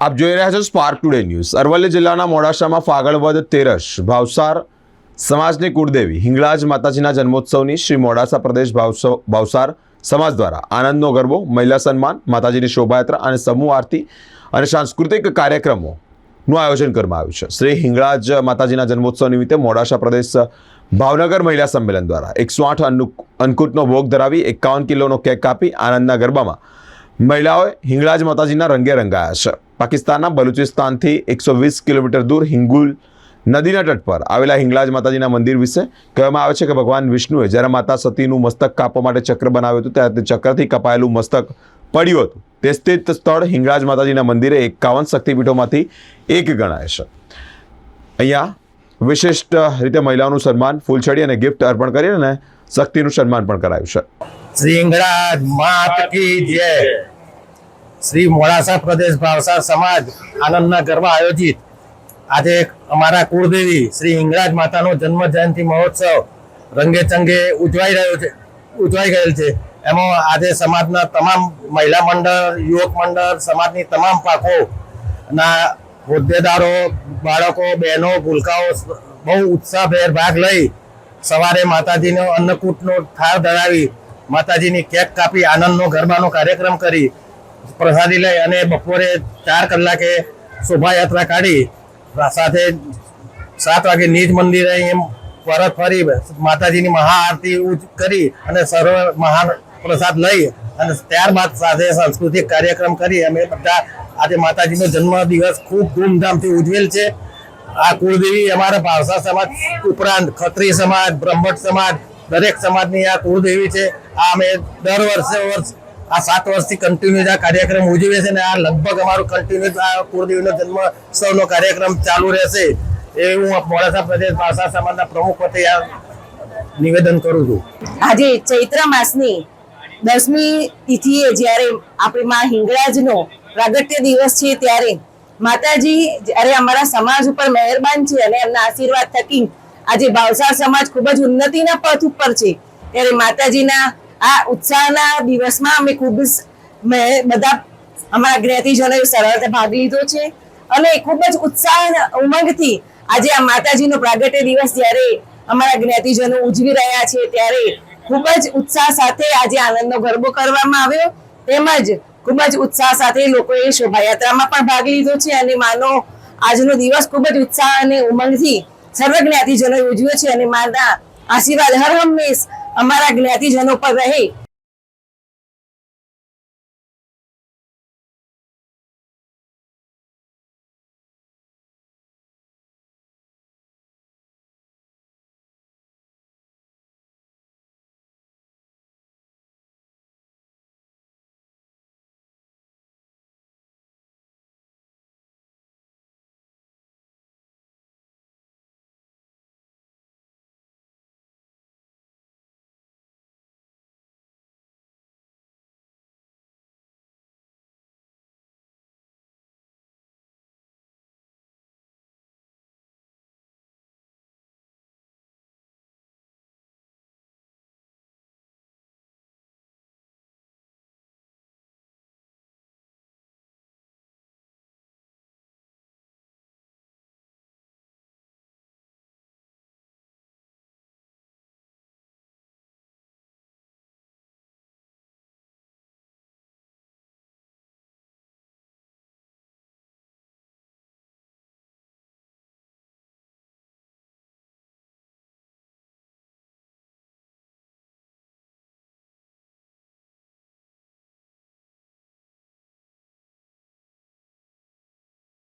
આપ જોઈ રહ્યા છો સ્પાર્ક ટુડે ન્યૂઝ અરવલ્લી જિલ્લાના મોડાસામાં ફાગણવદ તેરસ ભાવસાર સમાજની કુળદેવી હિંગળાજ માતાજીના જન્મોત્સવની શ્રી મોડાસા પ્રદેશ ભાવસ- ભાવસાર સમાજ દ્વારા આનંદનો ગરબો, મહિલા સન્માન, માતાજીની શોભાયાત્રા અને સમૂહ આરતી અને સાંસ્કૃતિક કાર્યક્રમોનું આયોજન કરવામાં આવ્યું છે. શ્રી હિંગળાજ માતાજીના જન્મોત્સવ નિમિત્તે મોડાસા પ્રદેશ ભાવનગર મહિલા સંમેલન દ્વારા એકસો આઠ અન્નકૂટનો ભોગ ધરાવી એકાવન કિલોનો કેક કાપી આનંદના ગરબામાં મહિલાઓએ હિંગળાજ માતાજીના રંગે રંગાયા છે. પાકિસ્તાનના બલુચિસ્તાનથી એકસો વીસ કિલોમીટર દૂર હિંગુલ નદીના તટ પર આવેલા હિંગલાજ માતાજીના મંદિર વિશે કહેવામાં આવે છે કે ભગવાન વિષ્ણુએ જ્યારે માતા સતીનું મસ્તક કાપવા માટે ચક્ર બનાવ્યું હતું, ત્યારે તે ચક્રથી કપાયેલું મસ્તક પડ્યું હતું. તે સ્થિત સ્થળ હિંગળાજ માતાજીના મંદિરે એકાવન શક્તિપીઠોમાંથી એક ગણાય છે. અહીંયા વિશિષ્ટ રીતે મહિલાઓનું સન્માન, ફૂલછડી અને ગિફ્ટ અર્પણ કરી અને શક્તિનું સન્માન પણ કરાયું છે. શ્રી મોડાસા પ્રદેશ ભાવસાર સમાજ આનંદના ગરબા આયોજિત આજે અમારા કુળદેવી શ્રી હિંગળાજ માતાનો જન્મ જયંતિ મહોત્સવ રંગે ચંગે ઉજવાઈ રહ્યો છે, ઉજવાઈ ગયેલ છે. એમાં આજે સમાજના તમામ મહિલા મંડળ, યુવક મંડળ, સમાજની તમામ પાકો ના હોદ્દેદારો, બાળકો, બહેનો, ભૂલકાઓ બહુ ઉત્સાહભેર ભાગ લઈ સવારે માતાજીનો અન્નકૂટનો થાળ ધરાવી માતાજીની કેક કાપી આનંદનો ગરબાનો કાર્યક્રમ કરી પ્રસાદી લઈ અને બપોરે ચાર કલાકે શોભાયાત્રા કાઢી સાથે સાત વાગે નિજ મંદિરે એમ પરત ફરી માતાજીની મહાઆરતી કરી અને સર્વ મહાન પ્રસાદ લઈ અને ત્યારબાદ સાથે સાંસ્કૃતિક કાર્યક્રમ કરી. અમે બધા આજે માતાજીનો જન્મ દિવસ ખૂબ ધૂમધામથી ઉજવેલ છે. આ કુળદેવી અમારા ભાવસા સમાજ ઉપરાંત ખત્રી સમાજ, બ્રહ્મટ સમાજ, દરેક સમાજની આ કુળદેવી છે. આ અમે દર વર્ષે વર્ષ આ સાત વર્ષથી કન્ટિન્યુઝ આ કાર્યક્રમ ઉજવે છે અને આ લગભગ અમારો કન્ટિન્યુ આ કુળદેવીનો જન્મોત્સવનો કાર્યક્રમ ચાલુ રહેશે. એ હું મોડાસા પ્રદેશ ભાષા સમાજના પ્રમુખ વતી આ નિવેદન કરું છું. આજે ચૈત્ર માસની દસમી તિથિએ જ્યારે આપણી માં હિંગળાજનો પ્રાગટ્ય દિવસ છે ત્યારે માતાજી જ્યારે અમારા સમાજ ઉપર મહેરબાન છે અને એમના આશીર્વાદ થકી આજે ભાવસાર સમાજ ખૂબ જ ઉન્નતિના પથ ઉપર છે. ત્યારે માતાજીના આ ઉત્સાહના દિવસમાં અમે ખૂબ જ બધા અમારા જ્ઞાતિજનોએ સરળતા ભાગ લીધો છે. અને ખૂબ જ ઉત્સાહ ઉમંગથી આજે આ માતાજીનો પ્રાગટ્ય દિવસ જ્યારે અમારા જ્ઞાતિજનો ઉજવી રહ્યા છે ત્યારે ખૂબ જ ઉત્સાહ સાથે આજે આનંદનો ગરબો કરવામાં આવ્યો. તેમજ ખૂબ જ ઉત્સાહ સાથે લોકોએ શોભાયાત્રામાં પણ ભાગ લીધો છે અને માનો આજનો દિવસ ખૂબ જ ઉત્સાહ અને ઉમંગથી સર્વ જ્ઞાતિજનોએ ઉજવ્યો છે અને માના આશીર્વાદ હર હંમેશ અમારા જ્ઞાતિજનો પર રહે.